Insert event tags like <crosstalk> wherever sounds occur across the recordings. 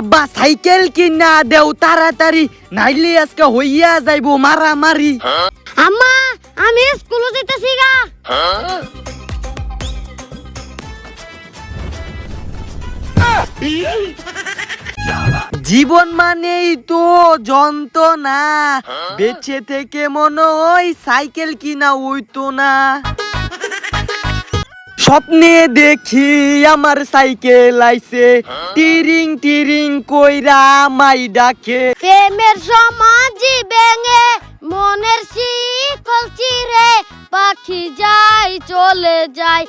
আব্বা সাইকেল কিনা দেও তাড়াতাড়ি নাইলে আজকে হইয়া যাইবো মারামারি। আম্মা আমি স্কুলে যেতেছি গা। জীবন মানেই তো যন্ত্রণা। বেঁচে থেকে মনে হয় সাইকেল কিনা হইতো না। স্বপ্নে দেখি আমার সাইকেল আইছে। টিরিং টিরিং কইরা মাই ডাকে। প্রেমের সমাজি বেঙে মনের শিকল চিরে পাখি যায় চলে যায়।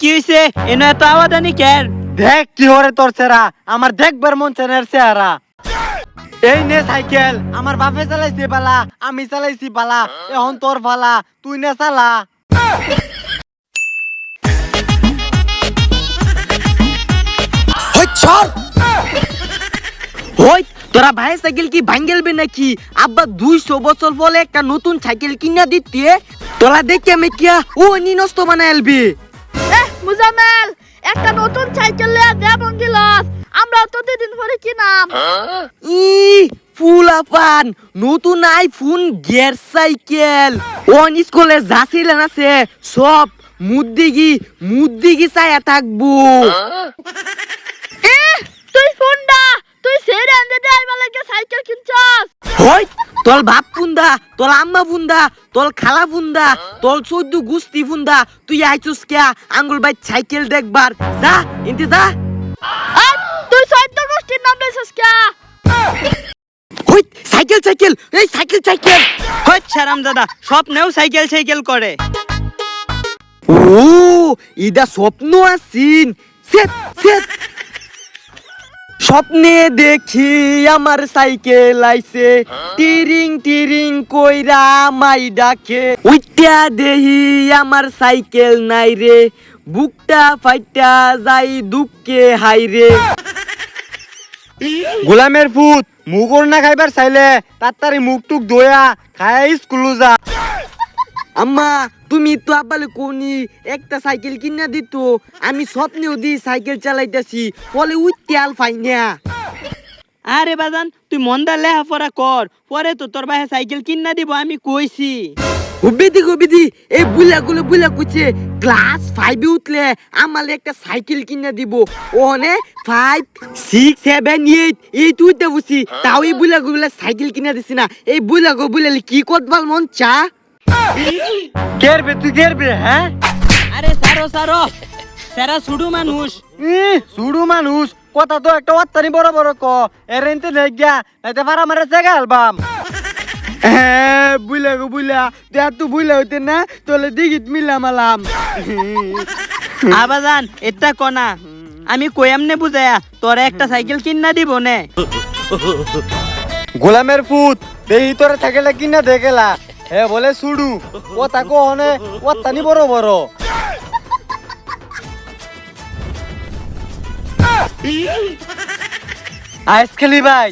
কি হইছে? এনে এত আওয়াদানি কেন? দেখ কি হরে তোর চেহারা আমার দেখবার মন চেনের চেহারা। এই নে সাইকেল আমার বাপে চালাইছে পালা আমি চালাইছি পালা এখন তোর পালা তুই নে চালা। হই তোরা ভাই সাইকেল কি ভাঙ্গেলবে নাকি? আব্বা দুইশো বছর বলে একটা নতুন সাইকেল কিনা দিতে। তোরা দেখি আমি কিয়া ও নিনস্ত বানাই আলবি এহ মুজামেল একটা নতুন সাইকেল লিয়ে দে বঙ্গিলাস আমরা প্রতিদিন পরে কিনাম ই ফুলা পান নতুন আইফোন গিয়ার সাইকেল ওন স্কুলে যা ছিলেন আছে সব মুদ্দিগি মুদ্দিগি চায়া থাকব। তুই ফোনডা তুই সেই সাইকেল কিনছস। হই তোর বাপ আম্মা তোর খালা তোর চৌদ্দ গুস্তি ফুন্দা তুই আইছুস কিয়া? আঙ্গুল বাই সাইকেল দেখবার। যা ইনতে যা। তুই চৈদ্দ গোষ্ঠীর নাম লইছস কে হই সাইকেল সাইকেল। এই সাইকেল সাইকেল। হট ছাড়াম দাদা স্বপ্নেও সাইকেল সাইকেল করে। ও ইদা স্বপ্ন আসিন সেট সেট স্বপ্নে দেখি আমার সাইকেল আইছে। টিরিং টিরিং কইরা মাই ডাকে। উইটা দেহি আমার সাইকেল নাই রে। বুকটা ফাইটা যাই দুঃখে হাই রে। গোলামের ফুট মুগর না খাইবার চাইলে তাড়াতাড়ি মুখ টুক দয়া খাই স্কুলে যা। আম্মা তুমি তো আব্বালে কোনি একটা সাইকেল কিনা দিত। আমি স্বপ্নেও দি সাইকেল চালাইতাছি ফলে উইতে আল পাই না। আরে বাজান তুই মন্দা লেহাপড়া কর পরে তো তোর ভাই সাইকেল কিনা দিব আমি কইছি। হুবিদি হুবিদি এই বুলা গুলো বুলা কুচে ক্লাস ফাইভে উঠলে আমার একটা সাইকেল কিনে দিব। One five six seven eight eight উঠতে বুঝছি তাও এই বুলা গুলো সাইকেল কিনে দিছি না। এই বুলা গো বুলালে কি করবার মন চা? <laughs> কেরবে তুই কেরবে হ্যাঁ? আরে সারো সারো। সারা সুডু মানুষ। সুডু মানুষ। কথা তো একটা অত্তানি বড় বড় ক। এরেন্তে নেই গিয়া নাইতে পারা মারে জায়গা অ্যালবাম। <laughs> হ্যাঁ বুলা গো বুলা দেখ তো বুলা হইতে না তোলে দিগিত মিলাম আলাম <laughs> আবাজান এটা কনা আমি কয়াম নে বুঝায়া তোরে একটা সাইকেল কিনা দিব নে। গোলামের ফুট দেহি তোরে থাকেলে কিনা দেখেলা হে বলে সুডু। ও তাকো হনে ও তানি বড় বড়। আইস খেলি ভাই।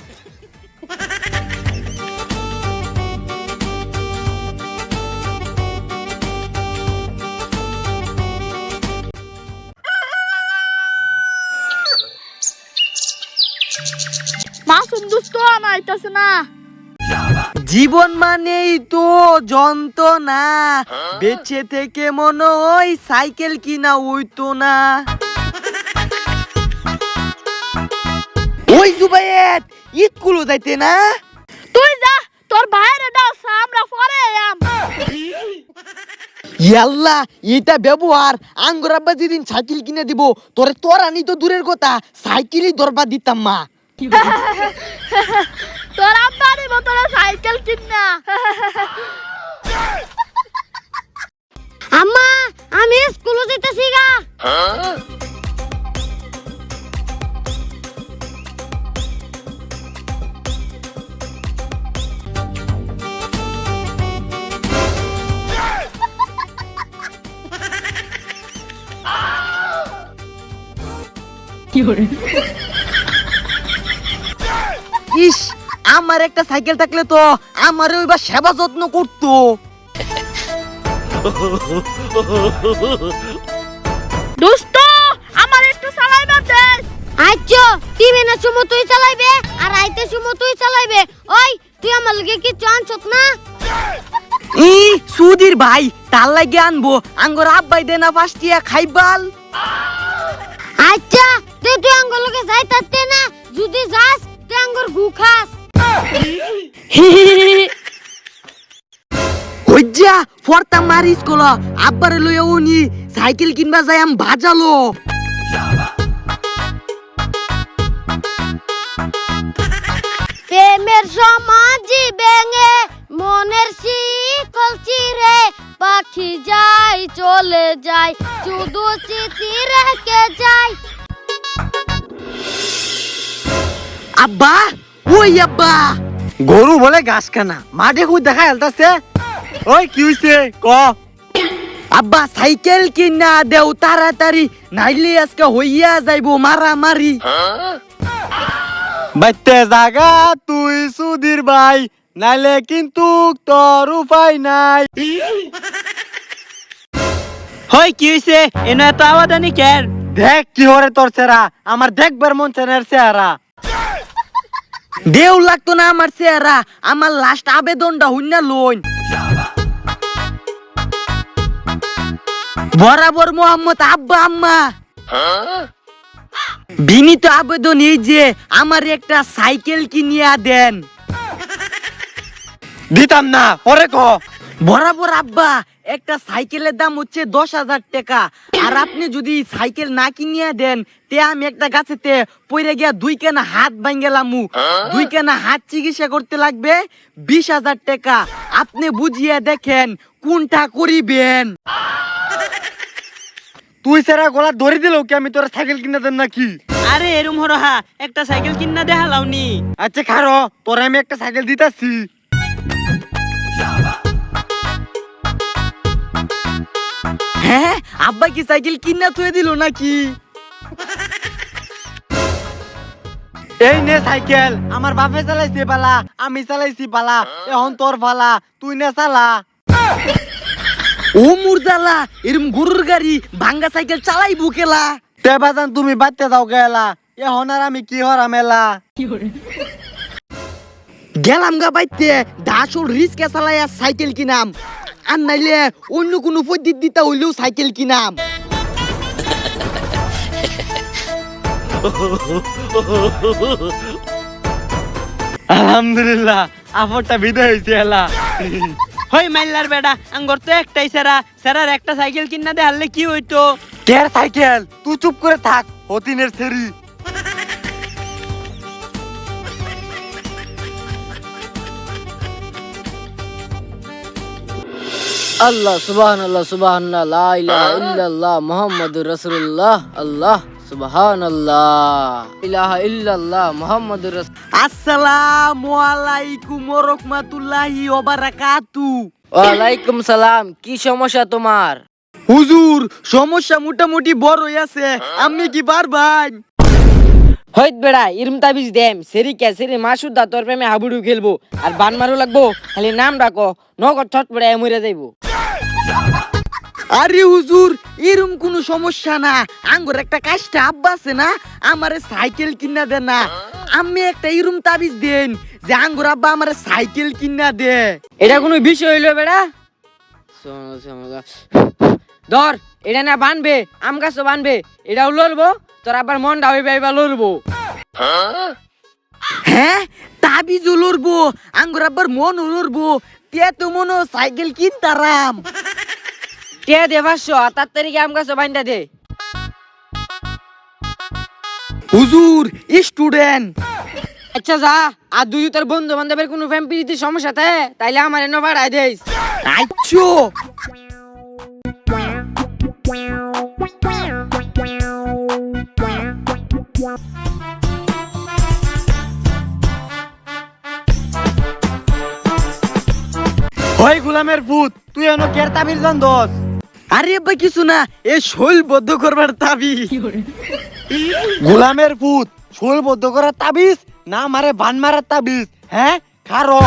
মা মাসুম দুষ্ট আমার আইতাছে না। জীবন মানেই তো যন্ত্রণা। বেঁচে থেকে মনে হয় সাইকেল কিনা হইতো না। ওই জুবাইয়ের স্কুলও যাইতে না? তুই যা তোর বাইরে দাও আমরা পরে আম। ইয়াল্লা এটা ব্যবহার। আঙ্গুর আব্বা যেদিন সাইকেল কিনে দিব তোরে তোর আনি তো দূরের কথা। সাইকেলই দরবার দিতাম মা। <laughs> তোর আব্বারই বোতলে সাইকেল কিনা আম্মা আমি স্কুলে যেতেছি গা। ইস আমার একটা সাইকেল থাকলে তো আমার ওইবার সেবা যত্ন করতো। দুষ্ট আমার একটু চালাইবার দে আচ্ছা টিভি না সময় তুই চালাইবে আর আইতে সময় তুই চালাইবে। ওই তুই আমার লগে কি চান্সত না? ই সুধীর ভাই তার লাগে আনব। আঙ্গর আব্বাই দেনা পাঁচটিয়া খাইবাল। আচ্ছা তে তুই আঙ্গুর লগে যাইতাতে না? যদি যাস তুই আঙ্গুর গু খাস। ফরতা মারিস কল আব্বারে লইয়া উনি সাইকেল কিনবা যাই আম বাজালো। প্রেমের সমাজি বেঙে মনের শিকল চিরে পাখি যায় চলে যায় শুধু স্মৃতি রেখে যায়। আব্বা ওই আব্বা। গরু বলে ঘাস খানা মাঠে খুব দেখা হেলতাছে। ওই কি হইছে? ক। আব্বা সাইকেল কিনা দেও তাড়াতাড়ি নাইলে আজকে হইয়া যাইবো মারামারি। বাইতে জাগা তুই সুধীর ভাই নাইলে কিন্তু তোর উপায় নাই। হয় কি হইছে? এনে এত আওয়াদানি কেন? দেখ কি হরে তোর চেহারা আমার দেখবার মন চেনের চেহারা। দেও লাগতো না আমার চেহারা আমার লাস্ট আবেদনটা হইনা লইন। বরাবর মোহাম্মদ আব্বা আম্মা। বিনীত আবেদন এই যে আমার একটা সাইকেল কিনিয়া দেন। দিতাম না পরে ক বরাবর আব্বা একটা সাইকেলের দাম হচ্ছে দশ হাজার টাকা। আর আপনি যদি সাইকেল না কিনিয়া দেন তে আমি একটা গাছেতে পড়ে গিয়া দুই কেনা হাত ভাঙ্গেলামু। দুই কেনা হাত চিকিৎসা করতে লাগবে বিশ হাজার টাকা। আপনি বুঝিয়ে দেখেন কোনটা করিবেন? তুই সেরা গলা ধরে দিল কি আমি তোর সাইকেল কিনে দেন নাকি? আরে এরম হরহা একটা সাইকেল কিনা দেখালাওনি। আচ্ছা খারো তোর আমি একটা সাইকেল দিতাছি। হ্যাঁ আব্বা কি সাইকেল কিনা থুয়ে দিল নাকি? এই নে সাইকেল আমার বাপে চালাইছে পালা আমি চালাইছি পালা এখন তোর পালা তুই না চালা। ও মুরজালা এরম গরুর গাড়ি ভাঙ্গা সাইকেল চালাইবো কেলা? তে বাজান তুমি বাচ্চা যাও গেলা। এখন আর আমি কি হরা মেলা গেলাম গা বাইতে দাসুর রিস্কে চালাইয়া সাইকেল কিনাম। আর নাইলে অন্য কোনো পদ্ধতি দিতা হইলেও সাইকেল কিনাম। আলহামদুলিল্লাহ আপরটা বিদায় হয়েছে এলা। হই মাইলার বেডা আঙ্গর তো একটাই সেরা। সেরার একটা সাইকেল কিনা দেখালে কি হইতো? কের সাইকেল? তুই চুপ করে থাক হতিনের সেরি। আল্লাহ সুবহান আল্লাহ ইলাহা ইল্লাল্লাহ মুহাম্মাদুর রাসূলুল্লাহ আল্লাহ। ওয়ালাইকুম সালাম কি সমস্যা তোমার? হুজুর সমস্যা মোটামুটি বড়ই আছে। আমি কি পারবান? হইত বেড়া ইরম তাবিজ দেম সেরি কে সেরি মাসুদ দা তোর প্রেমে হাবুডু খেলব। আর বান মারু লাগবো খালি নাম ডাকো নগর ছট পড়ে মরে যাইবো। আরে হুজুর এরম কোনো সমস্যা না। আঙ্গুর একটা কাজটা আব্বা আছে না আমারে সাইকেল কিনা দে না। আমি একটা এরম তাবিজ দেন যে আঙ্গুর আব্বা আমারে সাইকেল কিনা দে। এটা কোনো বিষয় হইল বেড়া। ধর এটা না বানবে আম গাছও বানবে এটাও লড়বো তোর আবার মনটা হইবে এবার লড়বো। হ্যাঁ তাবিজ লড়বো আঙ্গুর আব্বার মন লড়বো তে তো মনো সাইকেল কিনতারাম। কে দে পাঁচশো তার তারিখে আম গাছও বান্ধা দে। হুজুর স্টুডেন্ট আচ্ছা যা আর দুই তোর বন্ধু বান্ধবের কোনো ফ্যাম পিড়িতে সমস্যা থাকে তাইলে আমার এনে বাড়াই দেস আচ্ছো। হয় গুলামের ভূত তুই এনো কের তাবির জান দোস আরে ভাই কিছু না এ শৈল বদ্ধ করবার তাবিজ। গোলামের পুত, শৈল বদ্ধ করার তাবিজ না মারে বান মারার তাবিজ? হ্যাঁ? খারো।